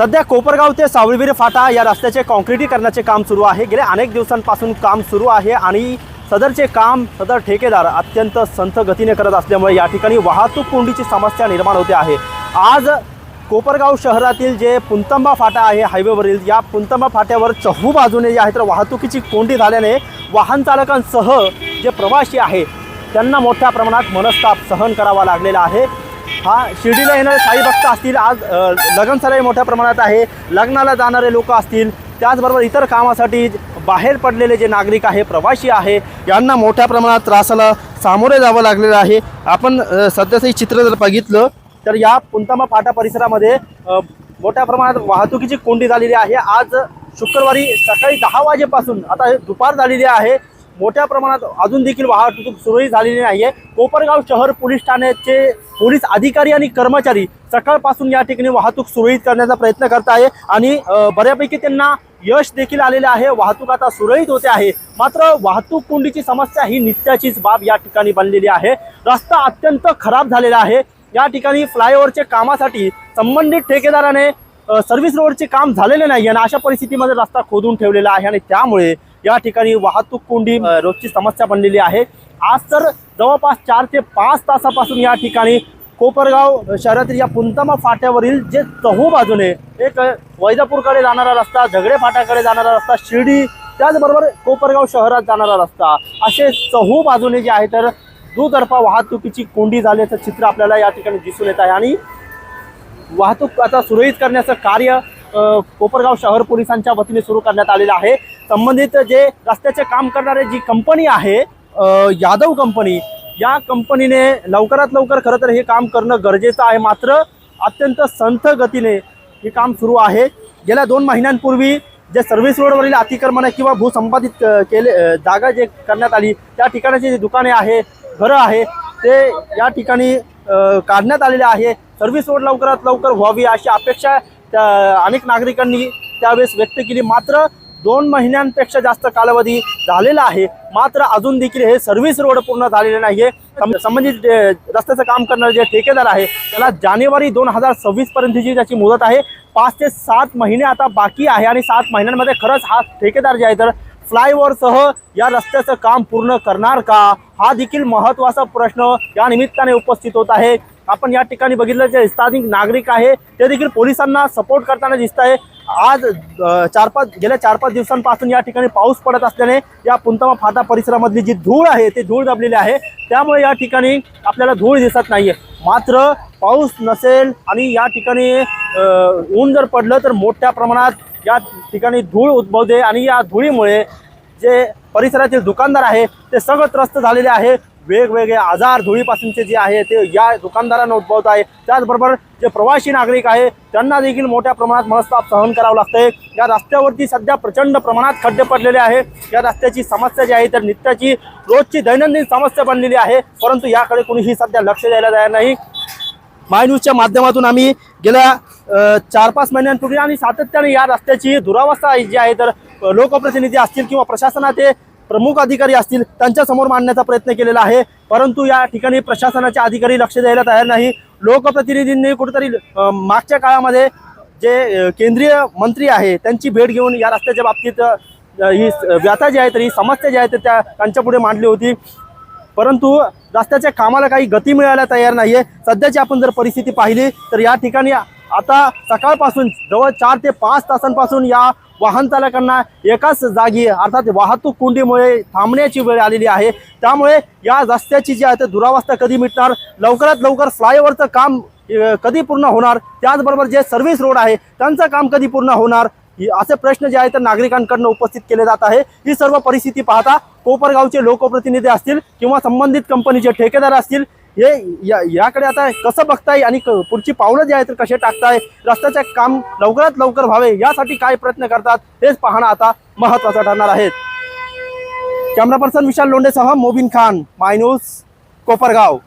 सध्या कोपरगाव ते सावळवीर फाटा या रस्त्याचे कॉन्क्रिटीकरणाचे काम सुरू आहे. गेल्या अनेक दिवसांपासून काम सुरू आहे आणि सदरचे काम सदर ठेकेदार अत्यंत संथ गतीने करत असल्यामुळे या ठिकाणी वाहतूक कोंडीची समस्या निर्माण होते आहे. आज कोपरगाव शहरातील जे पुंतंबा फाटा आहे हायवेवरील या पुंतंबा फाट्यावर चहू बाजूने जे आहे. तर वाहतुकीची कोंडी झाल्याने वाहन चालकांसह जे प्रवासी आहे त्यांना मोठ्या प्रमाणात मनस्ताप सहन करावा लागलेला आहे. हा शिर्डीला येणारे साई भक्त असतील आज लग्न लगनसराई मोठ्या प्रमाणात आहे लग्नाला जाणारे लोक असतील त्याचबरोबर इतर कामासाठी बाहेर पडलेले जे नागरिक आहे प्रवासी आहे यांना मोठ्या प्रमाणात त्रासाला सामोरे जावं लागलेलं आहे. आपण सध्याचं हे चित्र जर बघितलं तर या पुंतामा फाटा परिसरामध्ये मोठ्या प्रमाणात वाहतुकीची कोंडी झालेली आहे. आज शुक्रवारी सकाळी दहा वाजेपासून आता हे दुपार झालेली आहे मोठ्या प्रमाणात अजून देखील वाहतूक सुरळीत झालेली नाही आहे कोपरगाव शहर पोलीस ठाण्याचे पोलीस अधिकारी आणि कर्मचारी सकाळपासून या ठिकाणी वाहतूक सुरळीत करण्याचा प्रयत्न करत आहे आणि बऱ्यापैकी त्यांना यश देखील आलेले आहे. वाहतूक आता सुरळीत होते आहे. मात्र वाहतूक कोंडीची समस्या ही नित्याचीच बाब या ठिकाणी बनलेली आहे. रस्ता अत्यंत खराब झालेला आहे. या ठिकाणी फ्लायओव्हरच्या कामासाठी संबंधित ठेकेदाराने सर्व्हिस रोडचे काम झालेले नाही आणि अशा परिस्थितीमध्ये रस्ता खोदून ठेवलेला आहे आणि त्यामुळे या ठिकाणी वाहतूक कोंडी रोजची समस्या बनलेली आहे. आज तर जवळपास चार ते पाच तासापासून या ठिकाणी कोपरगाव शहरातील या पुंतमा फाट्यावरील जे चहू बाजूने एक वैजापूरकडे जाणारा रस्ता झगडे फाट्याकडे जाणारा रस्ता शिर्डी त्याचबरोबर कोपरगाव शहरात जाणारा रस्ता असे चहू बाजूने जे आहे तर दुतर्फा वाहतुकीची कोंडी झाल्याचं चित्र आपल्याला या ठिकाणी दिसून येत आहे. आणि वाहतूक आता सुरळीत करण्याचं कार्य कोपरगाव शहर पोलिसांच्या वतीने सुरू करण्यात आलेलं आहे. संबंधित जे रस्त्याचे काम करणारे जी कंपनी आहे यादव कंपनी या कंपनीने लवकरात लवकर खरं तर हे काम करणं गरजेचं आहे. मात्र अत्यंत संथ गतीने हे काम सुरू आहे. गेल्या दोन महिन्यांपूर्वी जे सर्व्हिस रोडवरील अतिक्रमण किंवा भूसंपादित केले जागा जे करण्यात आली त्या ठिकाणाची जी दुकाने आहे घरं आहे ते या ठिकाणी काढण्यात आलेले आहे. सर्व्हिस रोड लवकरात लवकर व्हावी अशी अपेक्षा त्या अनेक नागरिकांनी त्यावेळेस व्यक्त केली. मात्र दोन महिन्यांपेक्षा जास्त कालावधी झालेला आहे. मात्र अजून देखील हे सर्व्हिस रोड पूर्ण झालेले नाही आहे संबंधित रस्त्याचं काम करणारे जे ठेकेदार आहे त्याला जानेवारी दोन हजार सव्वीस पर्यंतची त्याची मुदत आहे. पाच ते सात महिने आता बाकी आहे आणि सात महिन्यांमध्ये खरंच हा ठेकेदार जे आहे तर फ्लायओव्हरसह या रस्त्याचं काम पूर्ण करणार का? हा देखील महत्त्वाचा प्रश्न या निमित्ताने उपस्थित होत आहे. आपण या ठिकाणी बघितलं जे स्थानिक नागरिक आहे ते देखील पोलिसांना सपोर्ट करताना दिसत आहे. आज चार पाच गेल्या चार पाच दिवसांपासून या ठिकाणी पाऊस पडत असल्याने या पुंतमा फाटा परिसरामधली जी धूळ आहे ती धूळ दबलेली आहे. त्यामुळे या ठिकाणी आपल्याला धूळ दिसत नाहीये. मात्र पाऊस नसेल आणि या ठिकाणी ऊन जर पडलं तर मोठ्या प्रमाणात या ठिकाणी धूळ उद्भवते आणि या धुळीमुळे जे परिसरातील दुकानदार आहे ते सगळं त्रस्त झालेले आहे. वेगवेगळे आजार धुळीपासूनचे जे आहे ते या दुकानदारांना उद्भवत आहे. त्याचबरोबर जे प्रवासी नागरिक आहे त्यांना देखील मोठ्या प्रमाणात मनस्ताप सहन करावं लागतंय. या रस्त्यावरती सध्या प्रचंड प्रमाणात खड्डे पडलेले आहे. या रस्त्याची समस्या जी आहे तर नित्याची रोजची दैनंदिन समस्या बनलेली आहे. परंतु याकडे कोणीही सध्या लक्ष द्यायला जाणार नाही. माय न्यूजच्या माध्यमातून आम्ही गेल्या चार पाच महिन्यांपूर्वी आणि सातत्याने या रस्त्याची दुरावस्था जी आहे तर लोकप्रतिनिधी असतील किंवा प्रशासनाचे प्रमुख अधिकारी असतील त्यांच्यासमोर मांडण्याचा प्रयत्न केलेला आहे. परंतु या ठिकाणी प्रशासनाचे अधिकारी लक्ष द्यायला तयार नाही. लोकप्रतिनिधींनी कुठेतरी मागच्या काळामध्ये जे केंद्रीय मंत्री आहे त्यांची भेट घेऊन या रस्त्याच्या बाबतीत ही व्यथा जी आहे तर ही समस्या जी आहे तर त्या त्यांच्यापुढे मांडली होती. परंतु रस्त्याच्या कामाला काही गती मिळायला तयार नाही आहे सध्याची आपण जर परिस्थिती पाहिली तर या ठिकाणी आता सकाळपासून जवळ चार ते पाच तासांपासून या वाहन चालकांना एकाच जागी अर्थात वाहतूक कोंडीमुळे थांबण्याची वेळ आलेली आहे. त्यामुळे या रस्त्याची जी आहे ते दुरावस्था कधी मिटणार लवकरात लवकर फ्लायओव्हरचं काम कधी पूर्ण होणार त्याचबरोबर जे सर्व्हिस रोड आहे त्यांचं काम कधी पूर्ण होणार ही- असे प्रश्न जे आहेत नागरिकांकडनं उपस्थित केले जात आहे. ही सर्व परिस्थिती पाहता कोपरगावचे लोकप्रतिनिधी असतील किंवा संबंधित कंपनीचे ठेकेदार असतील हे या याकडे आता कसं बघताय आणि पुढची पावलं जी आहे तर कसे टाकताय? रस्त्याचे काम लवकरात लवकर व्हावे यासाठी काय प्रयत्न करतात? हेच पाहणं आता महत्वाचं ठरणार आहे. कॅमेरा पर्सन विशाल लोंढेसह मोबिन खान माय न्यूज कोपरगाव.